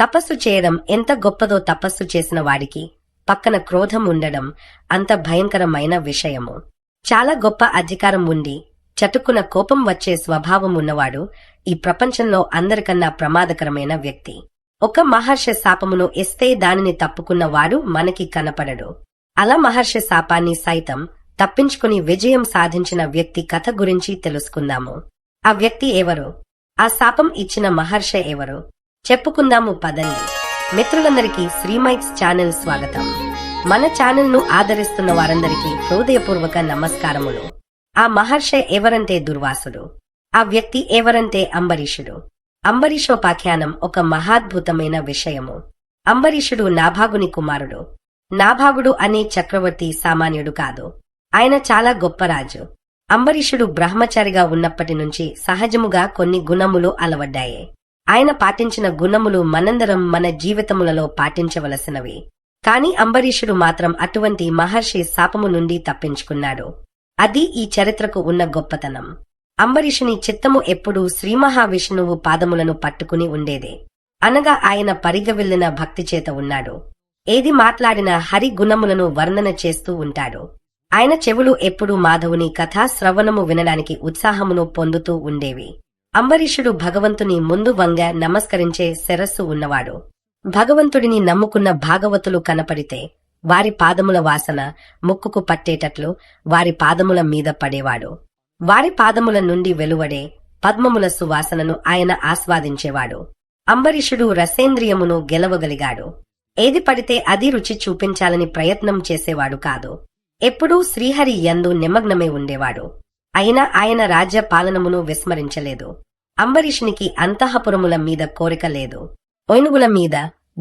తపస్సు చేయడం ఎంత గొప్పదో తపస్సు చేసిన వాడికి పక్కన క్రోధం ఉండడం అంత భయంకరమైన విషయము. చాలా గొప్ప అధికారం ఉండి చటుక్కున కోపం వచ్చే స్వభావం ఉన్నవాడు ఈ ప్రపంచంలో అందరికన్నా ప్రమాదకరమైన వ్యక్తి. ఒక మహర్షి శాపమును ఇస్తే దానిని తప్పుకున్న వాడు మనకి కనపడడు. అలా మహర్షి శాపాన్ని సైతం తప్పించుకుని విజయం సాధించిన వ్యక్తి కథ గురించి తెలుసుకుందాము. ఆ వ్యక్తి ఎవరు? ఆ శాపం ఇచ్చిన మహర్షి ఎవరు? చెప్పుకుందాము పదండి. మిత్రులందరికీ శ్రీమైక్స్ ఛానల్ స్వాగతం. మన ఛానల్ను ఆదరిస్తున్న వారందరికీ హృదయపూర్వక నమస్కారములు. ఆ మహర్షి ఎవరంటే దుర్వాసుడు? ఆ వ్యక్తి ఎవరంటే అంబరీషుడు? అంబరీషోపాఖ్యానం ఒక మహాద్భుతమైన విషయము. అంబరీషుడు నాభాగుని కుమారుడు. నాభాగుడు అనే చక్రవర్తి సామాన్యుడు కాదు. ఆయన చాలా గొప్ప రాజు. అంబరీషుడు బ్రహ్మచారిగా ఉన్నప్పటి నుంచి సహజముగా కొన్ని గుణములు అలవడ్డాయి. ఆయన పాటించిన గుణములు మనందరం మన జీవితములలో పాటించవలసినవి. కాని అంబరీషుడు మాత్రం అటువంటి మహర్షి శాపము నుండి తప్పించుకున్నాడు. అది ఈ చరిత్రకు ఉన్న గొప్పతనం. అంబరీషుని చిత్తము ఎప్పుడూ శ్రీ మహావిష్ణువు పాదములను పట్టుకుని ఉండేదే. అనగా ఆయన పరిగవిల్లిన భక్తి చేత ఉన్నాడు. ఏది మాట్లాడినా హరి గుణములను వర్ణన చేస్తూ ఉంటాడు. ఆయన చెవులు ఎప్పుడూ మాధవుని కథా శ్రవణము వినడానికి ఉత్సాహమును పొందుతూ ఉండేవి. అంబరీషుడు భగవంతుని ముందు వంగ నమస్కరించే శిరస్సు ఉన్నవాడు. భగవంతుడిని నమ్ముకున్న భాగవతులు కనపడితే వారి పాదముల వాసన ముక్కుకు పట్టేటట్లు వారి పాదముల మీద పడేవాడు. వారి పాదముల నుండి వెలువడే పద్మముల సువాసనను ఆయన ఆస్వాదించేవాడు. అంబరీషుడు రసేంద్రియమును గెలవగలిగాడు. ఏది పడితే అది రుచి చూపించాలని ప్రయత్నం చేసేవాడు కాదు. ఎప్పుడూ శ్రీహరి యందు నిమగ్నమై ఉండేవాడు. అయినా ఆయన రాజ్య పాలనమును విస్మరించలేదు. అంబరీషునికి అంతఃపురముల మీద కోరిక లేదు. ఒయినుగుల మీద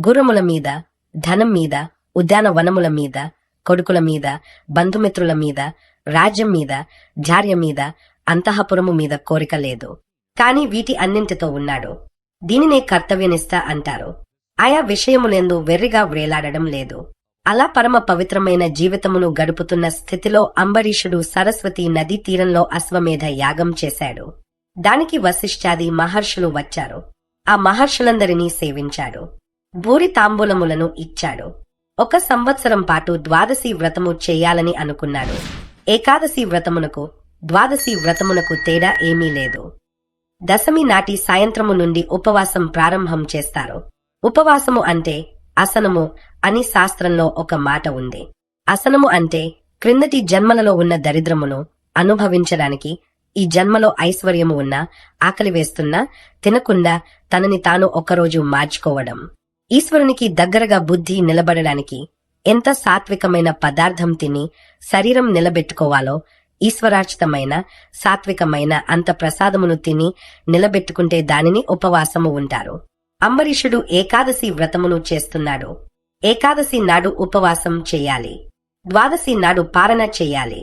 గుర్రముల మీద ధనం మీద ఉద్యానవనముల మీద కొడుకుల మీద బంధుమిత్రుల మీద రాజ్యం మీద జార్య మీద అంతఃపురము మీద కోరిక లేదు. కాని వీటి అన్నింటితో ఉన్నాడు. దీనినే కర్తవ్యనిష్ట అంటారు. ఆయా విషయములెందు వెర్రిగా వ్రేలాడడం లేదు. అలా పరమ పవిత్రమైన జీవితమును గడుపుతున్న స్థితిలో అంబరీషుడు సరస్వతి నదీ తీరంలో అశ్వమేధ యాగం చేశాడు. దానికి వశిష్ఠాది మహర్షులు వచ్చారు. ఆ మహర్షులందరినీ సేవించాడు. భూరి తాంబూలములను ఇచ్చాడు. ఒక సంవత్సరం పాటు ద్వాదశి వ్రతము చేయాలని అనుకున్నాడు. ఏకాదశి వ్రతమునకు ద్వాదశి వ్రతమునకు తేడా ఏమీ లేదు. దశమి నాటి సాయంత్రము నుండి ఉపవాసం ప్రారంభం చేస్తారు. ఉపవాసము అంటే అసనము అని శాస్త్రంలో ఒక మాట ఉంది. అసనము అంటే క్రిందటి జన్మలలో ఉన్న దరిద్రమును అనుభవించడానికి ఈ జన్మలో ఐశ్వర్యము ఉన్నా ఆకలి వేస్తున్నా తినకుండా తనని తాను ఒకరోజు మార్చుకోవడం. ఈశ్వరునికి దగ్గరగా బుద్ధి నిలబడడానికి ఎంత సాత్వికమైన పదార్థం తిని శరీరం నిలబెట్టుకోవాలో ఈశ్వరార్చితమైన సాత్వికమైన అంత ప్రసాదమును తిని నిలబెట్టుకుంటే దానిని ఉపవాసము ఉంటారు. అంబరీషుడు ఏకాదశి వ్రతమును చేస్తున్నాడు. ఏకాదశి నాడు ఉపవాసం చెయ్యాలి ద్వాదశి నాడు పారణ చెయ్యాలి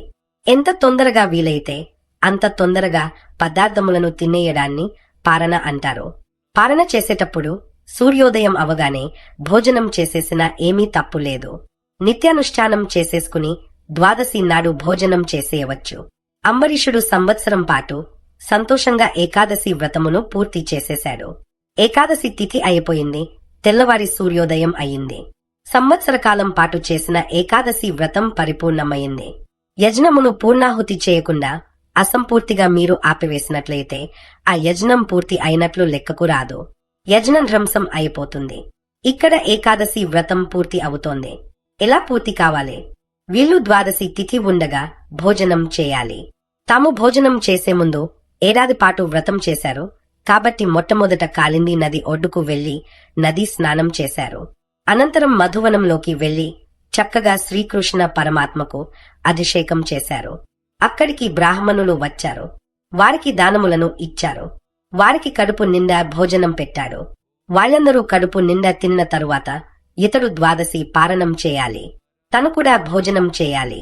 ఎంత తొందరగా వీలైతే అంత తొందరగా పదార్థములను తినేయడాన్ని పారణ అంటారు. పారణ చేసేటప్పుడు సూర్యోదయం అవగానే భోజనం చేసేసినా ఏమీ తప్పు లేదు. నిత్యానుష్ఠానం చేసేసుకుని ద్వాదశి నాడు భోజనం చేసేయవచ్చు. అంబరీషుడు సంవత్సరం పాటు సంతోషంగా ఏకాదశి వ్రతమును పూర్తి చేసేశాడు. ఏకాదశి తిథి అయిపోయింది. తెల్లవారి సూర్యోదయం అయింది. సంవత్సర కాలం పాటు చేసిన ఏకాదశి వ్రతం పరిపూర్ణమైంది. యజ్ఞమును పూర్ణాహుతి చేయకుండా అసంపూర్తిగా మీరు ఆపివేసినట్లయితే ఆ యజ్ఞం పూర్తి అయినట్లు లెక్కకు రాదు. యజ్ఞం ధ్వంసం అయిపోతుంది. ఇక్కడ ఏకాదశి వ్రతం పూర్తి అవుతోంది. ఎలా పూర్తి కావాలి? వీళ్ళు ద్వాదశి తిథి ఉండగా భోజనం చేయాలి. తాము భోజనం చేసే ముందు ఏడాది పాటు వ్రతం చేశారు. కాబట్టి మొట్టమొదట కాలింది నది ఒడ్డుకు వెళ్ళి నదీ స్నానం చేశారు. అనంతరం మధువనంలోకి వెళ్ళి చక్కగా శ్రీకృష్ణ పరమాత్మకు అభిషేకం చేశారు. అక్కడికి బ్రాహ్మణులు వచ్చారు. వారికి దానములను ఇచ్చారు. వారికి కడుపు నిండా భోజనం పెట్టాడు. వాళ్ళందరూ కడుపు నిండా తిన్న తరువాత ఇతడు ద్వాదశి పారణం చేయాలి. తను కూడా భోజనం చేయాలి.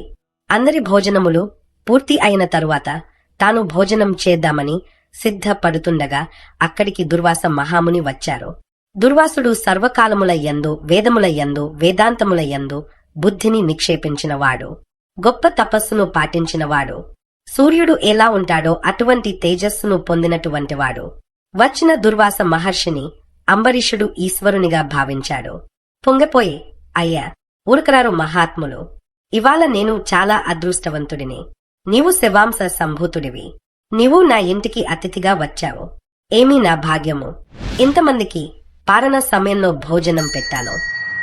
అందరి భోజనములు పూర్తి అయిన తరువాత తాను భోజనం చేద్దామని సిద్ధపడుతుండగా అక్కడికి దుర్వాస మహాముని వచ్చారు. దుర్వాసుడు సర్వకాలముల యందు వేదముల యందు వేదాంతముల యందు బుద్ధిని నిక్షేపించినవాడు. గొప్ప తపస్సును పాటించినవాడు. సూర్యుడు ఎలా ఉంటాడో అటువంటి తేజస్సును పొందినటువంటివాడు. వచ్చిన దుర్వాస మహర్షిని అంబరీషుడు ఈశ్వరునిగా భావించాడు. పొంగపోయి అయ్యా ఊరకరారు మహాత్ములు. ఇవాళ నేను చాలా అదృష్టవంతుడిని. నీవు శివాంశ సంభూతుడివి. నీవు నా ఇంటికి అతిథిగా వచ్చావు. ఏమీ నా భాగ్యము? ఇంతమందికి పారణ సమయంలో భోజనం పెట్టాను.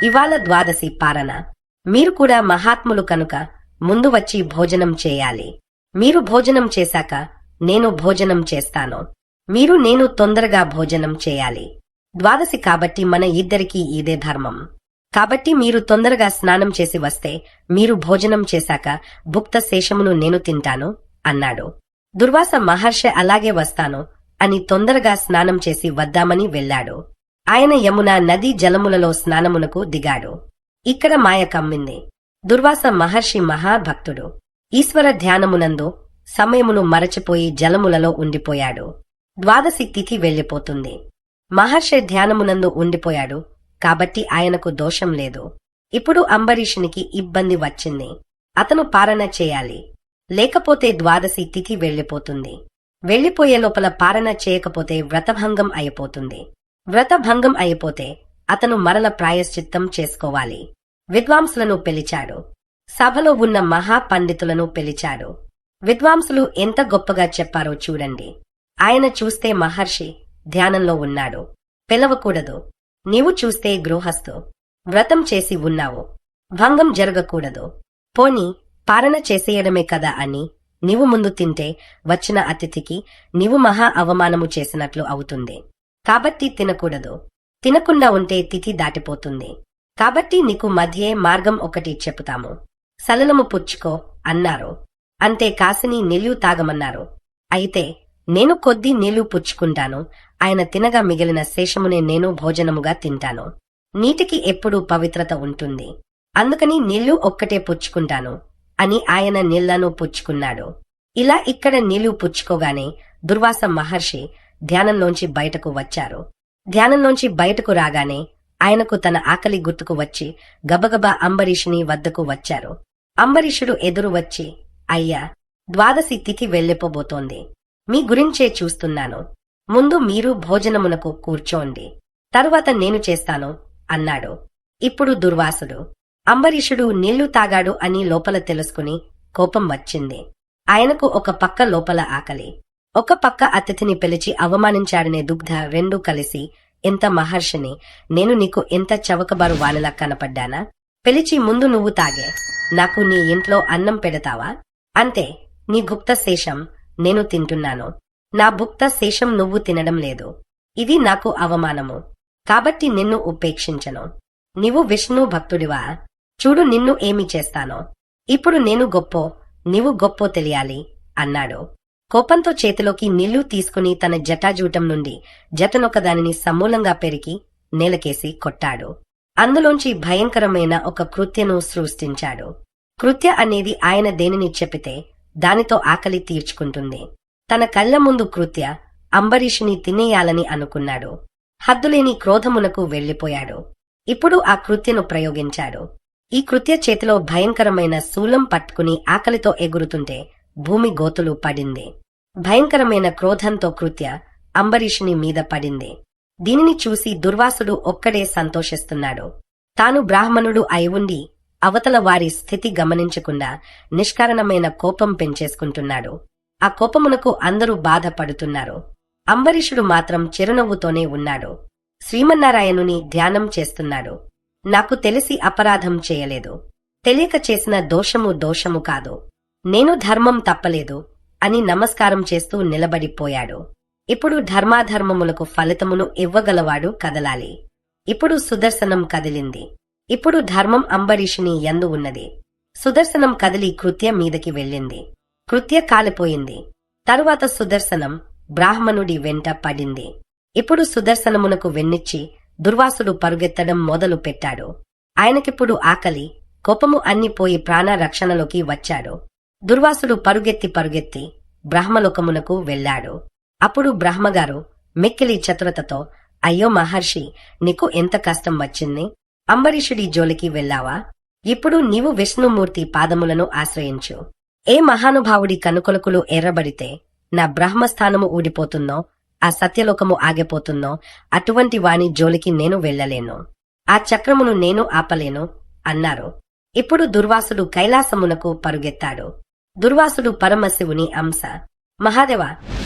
ఇవాళ ద్వాదశి పారణ. మీరు కూడా మహాత్ములు కనుక ముందు వచ్చి భోజనం చేయాలి. మీరు భోజనం చేశాక నేను భోజనం చేస్తాను. మీరు నేను తొందరగా భోజనం చేయాలి. ద్వాదశి కాబట్టి మన ఇద్దరికీ ఇదే ధర్మం. కాబట్టి మీరు తొందరగా స్నానం చేసి వస్తే మీరు భోజనం చేశాక భుక్త శేషమును నేను తింటాను అన్నాడు. దుర్వాస మహర్షి అలాగే వస్తాను అని తొందరగా స్నానం చేసి వద్దామని వెళ్ళాడు. ఆయన యమున నదీ జలములలో స్నానమునకు దిగాడు. ఇక్కడ మాయ కమ్మింది. దుర్వాస మహర్షి మహాభక్తుడు. ఈశ్వర ధ్యానమునందు సమయమును మరచిపోయి జలములలో ఉండిపోయాడు. ద్వాదశి తిథి వెళ్ళిపోతుంది మహర్షి ధ్యానమునందు ఉండిపోయాడు కాబట్టి ఆయనకు దోషం లేదు. ఇప్పుడు అంబరీషునికి ఇబ్బంది వచ్చింది. అతను పారణ చేయాలి. లేకపోతే ద్వాదశి తిథి వెళ్ళిపోతుంది వెళ్ళిపోయే లోపల పారణ చేయకపోతే వ్రతభంగం అయిపోతుంది. వ్రతభంగం అయిపోతే అతను మరల ప్రాయశ్చిత్తం చేసుకోవాలి. విద్వాంసులను పిలిచాడు. సభలో ఉన్న మహాపండితులను పిలిచాడు. విద్వాంసులు ఎంత గొప్పగా చెప్పారో చూడండి. ఆయన చూస్తే మహర్షి ధ్యానంలో ఉన్నాడు. పిలవకూడదు. నీవు చూస్తే గృహస్థు. వ్రతం చేసి ఉన్నావు. భంగం జరగకూడదు. పోని పాలన చేసేయడమే కదా అని నీవు ముందు తింటే వచ్చిన అతిథికి నీవు మహా అవమానము చేసినట్లు అవుతుంది. కాబట్టి తినకూడదు. తినకుండా ఉంటే తిథి దాటిపోతుంది. కాబట్టి నీకు మధ్యే మార్గం ఒకటి చెబుతాము. సలలము పుచ్చుకో అన్నారు. అంతే కాసిని నీళ్ళు తాగమన్నారు. అయితే నేను కొద్ది నీళ్ళు పుచ్చుకుంటాను. ఆయన తినగా మిగిలిన శేషమునే నేను భోజనముగా తింటాను. నీటికి ఎప్పుడూ పవిత్రత ఉంటుంది. అందుకని నీళ్ళు ఒక్కటే పుచ్చుకుంటాను. అని ఆయన నీళ్ళను పుచ్చుకున్నాడు. ఇలా ఇక్కడ నీళ్ళు పుచ్చుకోగానే దుర్వాస మహర్షి ధ్యానంలోంచి బయటకు వచ్చారు. ధ్యానంలోంచి బయటకు రాగానే ఆయనకు తన ఆకలి గుర్తుకు వచ్చి గబగబా అంబరీషుని వద్దకు వచ్చారు. అంబరీషుడు ఎదురు వచ్చి అయ్యా ద్వాదశి తిథి వెళ్ళిపోబోతోంది. మీ గురించే చూస్తున్నాను. ముందు మీరు భోజనమునకు కూర్చోండి. తరువాత నేను చేస్తాను అన్నాడు. ఇప్పుడు దుర్వాసుడు అంబరీషుడు నీళ్ళు తాగాడు అని లోపల తెలుసుకుని కోపం వచ్చింది. ఆయనకు ఒక పక్క లోపల ఆకలి. ఒక పక్క అతిథిని పిలిచి అవమానించాడనే దుగ్ధ రెండూ కలిసి ఎంత మహర్షిని నేను నీకు ఎంత చవకబారు వానలా కనపడ్డానా? పిలిచి ముందు నువ్వు తాగే. నాకు నీ ఇంట్లో అన్నం పెడతావా? అంతే నీ గుప్త శేషం నేను తింటున్నాను. నా భుక్త శేషం నువ్వు తినడం లేదు. ఇది నాకు అవమానము. కాబట్టి నిన్ను ఉపేక్షించను. నీవు విష్ణు భక్తుడివా? చూడు నిన్ను ఏమి చేస్తానో. ఇప్పుడు నేను గొప్పో నీవు గొప్పో తెలియాలి అన్నాడు. కోపంతో చేతిలోకి నీళ్ళు తీసుకుని తన జటాజూటం నుండి జటనొకదానిని సమూలంగా పెరికి నేలకేసి కొట్టాడు. అందులోంచి భయంకరమైన ఒక కృత్యను సృష్టించాడు. కృత్య అనేది ఆయన దేనిని చెప్పితే దానితో ఆకలి తీర్చుకుంటుంది. తన కళ్ళ ముందు కృత్య అంబరీషుని తినేయాలని అనుకున్నాడు. హద్దులేని క్రోధమునకు వెళ్ళిపోయాడు ఇప్పుడు ఆ కృత్యను ప్రయోగించాడు. ఈ కృత్య చేతిలో భయంకరమైన శూలం పట్టుకుని ఆకలితో ఎగురుతుంటే భూమి గోతులు పడింది. భయంకరమైన క్రోధంతో కృత్య అంబరీషుని మీద పడింది. దీనిని చూసి దుర్వాసుడు ఒక్కడే సంతోషిస్తున్నాడు. తాను బ్రాహ్మణుడు అయి ఉండి అవతల వారి స్థితి గమనించకుండా నిష్కారణమైన కోపం పెంచేసుకుంటున్నాడు. ఆ కోపమునకు అందరూ బాధపడుతున్నారు. అంబరీషుడు మాత్రం చిరునవ్వుతోనే ఉన్నాడు. శ్రీమన్నారాయణుని ధ్యానం చేస్తున్నాడు. నాకు తెలిసి అపరాధం చేయలేదు. తెలియక చేసిన దోషము దోషము కాదు. నేను ధర్మం తప్పలేదు అని నమస్కారం చేస్తూ నిలబడిపోయాడు. ఇప్పుడు ధర్మాధర్మములకు ఫలితమును ఇవ్వగలవాడు కదలాలి. ఇప్పుడు సుదర్శనం కదిలింది. ఇప్పుడు ధర్మం అంబరీషుని ఎందు ఉన్నది. సుదర్శనం కదిలి కృత్య మీదకి వెళ్ళింది. కృత్య కాలిపోయింది. తరువాత సుదర్శనం బ్రాహ్మణుడి వెంట పడింది. ఇప్పుడు సుదర్శనమునకు వెన్నిచ్చి దుర్వాసుడు పరుగెత్తడం మొదలు పెట్టాడు. ఆయనకిప్పుడు ఆకలి కోపము అన్ని పోయి ప్రాణ రక్షణలోకి వచ్చాడు. దుర్వాసుడు పరుగెత్తి పరుగెత్తి బ్రహ్మలోకమునకు వెళ్ళాడు. అప్పుడు బ్రహ్మగారు మిక్కిలి చతురతతో అయ్యో మహర్షి నీకు ఎంత కష్టం వచ్చింది? అంబరీషుడి జోలికి వెళ్ళావా? ఇప్పుడు నీవు విష్ణుమూర్తి పాదములను ఆశ్రయించు. ఏ మహానుభావుడి కనుకొలకులు ఎర్రబడితే నా బ్రహ్మస్థానము ఊడిపోతుందో ఆ సత్యలోకము ఆగిపోతుందో? అటువంటి వాని జోలికి నేను వెళ్ళలేను. ఆ చక్రమును నేను ఆపలేను అన్నారు. ఇప్పుడు దుర్వాసుడు కైలాసమునకు పరుగెత్తాడు. దుర్వాసుడు పరమశివుని అంశ. మహాదేవ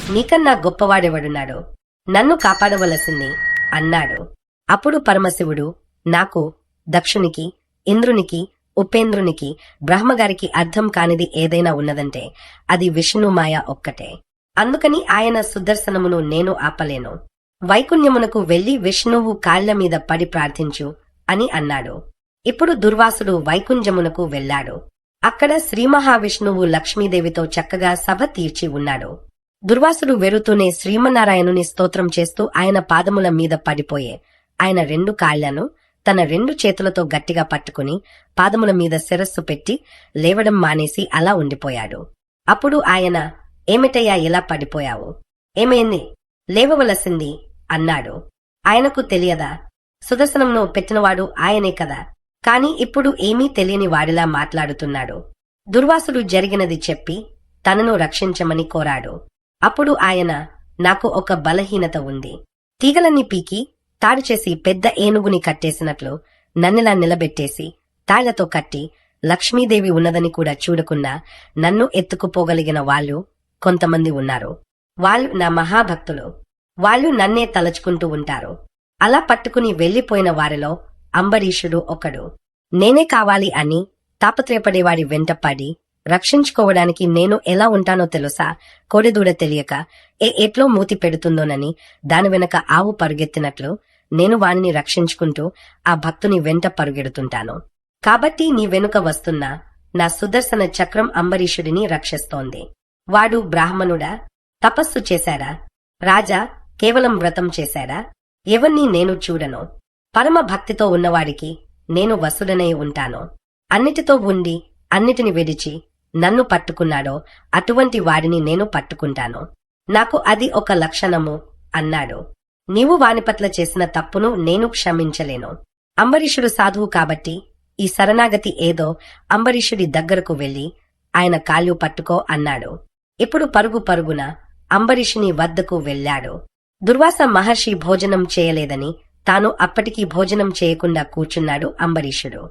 నీకన్నా గొప్పవాడెవడున్నాడు? నన్ను కాపాడవలసింది అన్నాడు. అప్పుడు పరమశివుడు నాకు దక్షునికి ఇంద్రునికి ఉపేంద్రునికి బ్రహ్మగారికి అర్థం కానిది ఏదైనా ఉన్నదంటే అది విష్ణుమాయ ఒక్కటే. అందుకని ఆయన సుదర్శనమును నేను ఆపలేను. వైకుణ్యమునకు వెళ్ళి విష్ణువు కాళ్ళ మీద పడి ప్రార్థించు అని అన్నాడు. ఇప్పుడు దుర్వాసుడు వైకుంఠమునకు వెళ్ళాడు. అక్కడ శ్రీ మహావిష్ణువు లక్ష్మీదేవితో చక్కగా సభ తీర్చి ఉన్నాడు. దుర్వాసుడు వెరుతూనే శ్రీమన్నారాయణుని స్తోత్రం చేస్తూ ఆయన పాదముల మీద పడిపోయే ఆయన రెండు కాళ్ళను తన రెండు చేతులతో గట్టిగా పట్టుకుని పాదముల మీద శిరస్సు పెట్టి లేవడం మానేసి అలా ఉండిపోయాడు. అప్పుడు ఆయన ఏమిటయ్యా ఇలా పడిపోయావు? ఏమైంది? లేవవలసింది అన్నాడు. ఆయనకు తెలియదా? సుదర్శనంను పెట్టినవాడు ఆయనే కదా. కాని ఇప్పుడు ఏమీ తెలియని వాడిలా మాట్లాడుతున్నాడు. దుర్వాసుడు జరిగినది చెప్పి తనను రక్షించమని కోరాడు. అప్పుడు ఆయన నాకు ఒక బలహీనత ఉంది. తీగలన్నీ పీకి తాడు చేసి పెద్ద ఏనుగుని కట్టేసినట్లు నన్నిలా నిలబెట్టేసి తాళ్ళతో కట్టి లక్ష్మీదేవి ఉన్నదని కూడా చూడకుండా నన్ను ఎత్తుకుపోగలిగిన వాళ్ళు కొంతమంది ఉన్నారు. వాళ్ళు నా మహాభక్తులు. వాళ్ళు నన్నే తలచుకుంటూ ఉంటారు. అలా పట్టుకుని వెళ్ళిపోయిన వారిలో అంబరీషుడు ఒకడు. నేనే కావాలి అని తాపత్రయపడేవాడి వెంటపడి రక్షించుకోవడానికి నేను ఎలా ఉంటానో తెలుసా? కోడెదూడ తెలియక ఏ ఎట్లో మూతి పెడుతుందోనని దాని వెనక ఆవు పరుగెత్తినట్లు నేను వాణ్ణి రక్షించుకుంటూ ఆ భక్తుని వెంట పరుగెడుతుంటాను. కాబట్టి నీ వెనుక వస్తున్న నా సుదర్శన చక్రం అంబరీషుడిని రక్షిస్తోంది. వాడు బ్రాహ్మణుడా? తపస్సు చేశాడా? రాజా కేవలం వ్రతం చేశాడా? ఎవన్ని నేను చూడను. పరమ భక్తితో ఉన్నవాడికి నేను వసుడనై ఉంటాను. అన్నిటితో ఉండి అన్నిటిని విడిచి నన్ను పట్టుకున్నాడో అటువంటి వాడిని నేను పట్టుకుంటాను. నాకు అది ఒక లక్షణము అన్నాడు. నీవు వానిపట్ల చేసిన తప్పును నేను క్షమించలేను. అంబరీషుడు సాధువు కాబట్టి ఈ శరణాగతి ఏదో అంబరీషుడి దగ్గరకు వెళ్ళి ఆయన కాళ్ళు పట్టుకో అన్నాడు. ఇప్పుడు పరుగు పరుగున అంబరీషుని వద్దకు వెళ్ళాడు. దుర్వాస మహర్షి భోజనం చేయలేదని తాను అప్పటికి భోజనం చేయకుండా కూర్చున్నాడు అంబరీషుడు.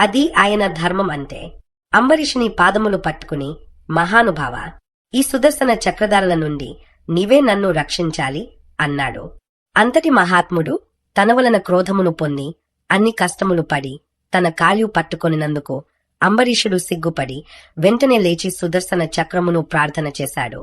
అది ఆయన ధర్మం అంటే. అంబరీషుని పాదములు పట్టుకుని మహానుభావ ఈ సుదర్శన చక్రధారల నుండి నీవే నన్ను రక్షించాలి అన్నాడు. అంతటి మహాత్ముడు తన వలన క్రోధమును పొంది అన్ని కష్టములు పడి తన కాళ్ళు పట్టుకొనినందుకు అంబరీషుడు సిగ్గుపడి వెంటనే లేచి సుదర్శన చక్రమును ప్రార్థన చేశాడు.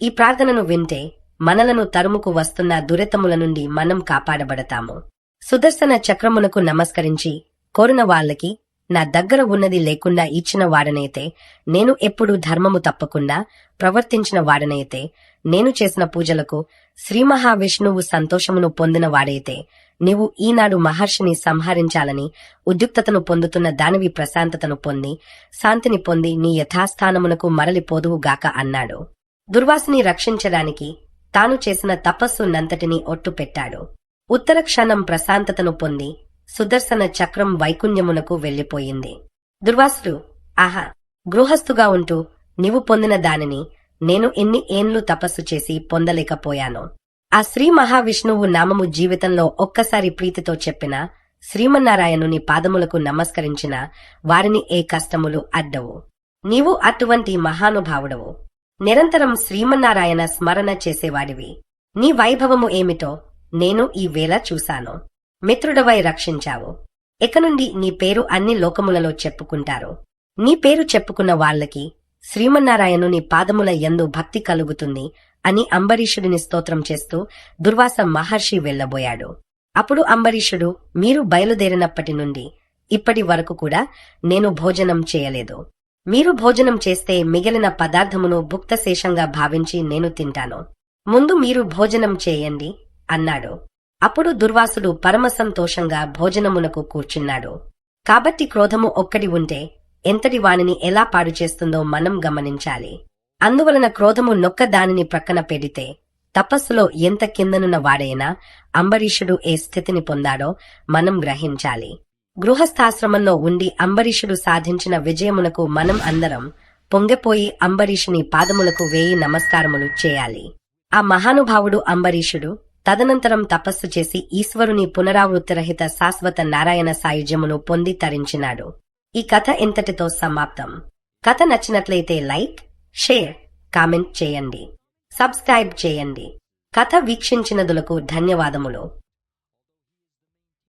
ఈ ప్రార్థనను వింటే మనలను తరుముకు వస్తున్న దురితముల నుండి మనం కాపాడబడతాము. సుదర్శన చక్రమునకు నమస్కరించి కోరిన వాళ్ళకి నా దగ్గర ఉన్నది లేకుండా ఇచ్చిన వాడనైతే నేను ఎప్పుడూ ధర్మము తప్పకుండా ప్రవర్తించిన వాడనైతే నేను చేసిన పూజలకు శ్రీ మహావిష్ణువు సంతోషమును పొందిన వాడైతే నీవు ఈనాడు మహర్షిని సంహరించాలని ఉద్యుక్తతను పొందుతున్న దానివి ప్రశాంతతను పొంది శాంతిని పొంది నీ యథాస్థానమునకు మరలిపోదువుగాక అన్నాడు. దుర్వాసిని రక్షించడానికి తాను చేసిన తపస్సు నంతటిని ఒట్టుపెట్టాడు ఉత్తర క్షణం ప్రశాంతతను పొంది సుదర్శన చక్రం వైకుంఠ్యమునకు వెళ్ళిపోయింది దుర్వాసుడు ఆహా గృహస్థుగా ఉంటూ నీవు పొందిన దానిని నేను ఎన్ని ఏండ్లు తపస్సు చేసి పొందలేకపోయాను. ఆ శ్రీ మహావిష్ణువు నామము జీవితంలో ఒక్కసారి ప్రీతితో చెప్పిన శ్రీమన్నారాయణుని పాదములకు నమస్కరించిన వారిని ఏ కష్టములు అడ్డవు. నీవు అటువంటి మహానుభావుడవు. నిరంతరం శ్రీమన్నారాయణ స్మరణ చేసేవాడివి. నీ వైభవము ఏమిటో నేను ఈ వేళ చూశాను. మిత్రుడవై రక్షించావు. ఇక నుండి నీ పేరు అన్ని లోకములలో చెప్పుకుంటారు. నీ పేరు చెప్పుకున్న వాళ్ళకి శ్రీమన్నారాయణుని పాదముల ఎందు భక్తి కలుగుతుంది అని అంబరీషుడిని స్తోత్రం చేస్తూ దుర్వాస మహర్షి వెళ్ళబోయాడు అప్పుడు అంబరీషుడు మీరు బయలుదేరినప్పటి నుండి ఇప్పటి వరకు కూడా నేను భోజనం చేయలేదు. మీరు భోజనం చేస్తే మిగిలిన పదార్థమును భుక్తశేషంగా భావించి నేను తింటాను. ముందు మీరు భోజనం చేయండి అన్నాడు. అప్పుడు దుర్వాసుడు పరమ సంతోషంగా భోజనమునకు కూర్చున్నాడు. కాబట్టి క్రోధము ఒక్కడి ఉంటే ఎంతటి వానిని ఎలా పాడు చేస్తుందో మనం గమనించాలి. అందువలన క్రోధము నొక్క దానిని ప్రక్కన పెడితే తపస్సులో ఎంత కిందనున్న వాడైనా అంబరీషుడు ఏ స్థితిని పొందాడో మనం గ్రహించాలి. గృహస్థాశ్రమంలో ఉండి అంబరీషుడు సాధించిన విజయమునకు మనం అందరం పొంగిపోయి అంబరీషుని పాదములకు వేయి నమస్కారములు చేయాలి. ఆ మహానుభావుడు అంబరీషుడు తదనంతరం తపస్సు చేసి ఈశ్వరుని పునరావృత్తిరహిత శాశ్వత నారాయణ సాయుజ్యమును పొంది తరించినాడు. ఈ కథ ఇంతటితో సమాప్తం. కథ నచ్చినట్లయితే లైక్ షేర్ కామెంట్ చేయండి. సబ్స్క్రైబ్ చేయండి. కథ వీక్షించినదులకు ధన్యవాదములు.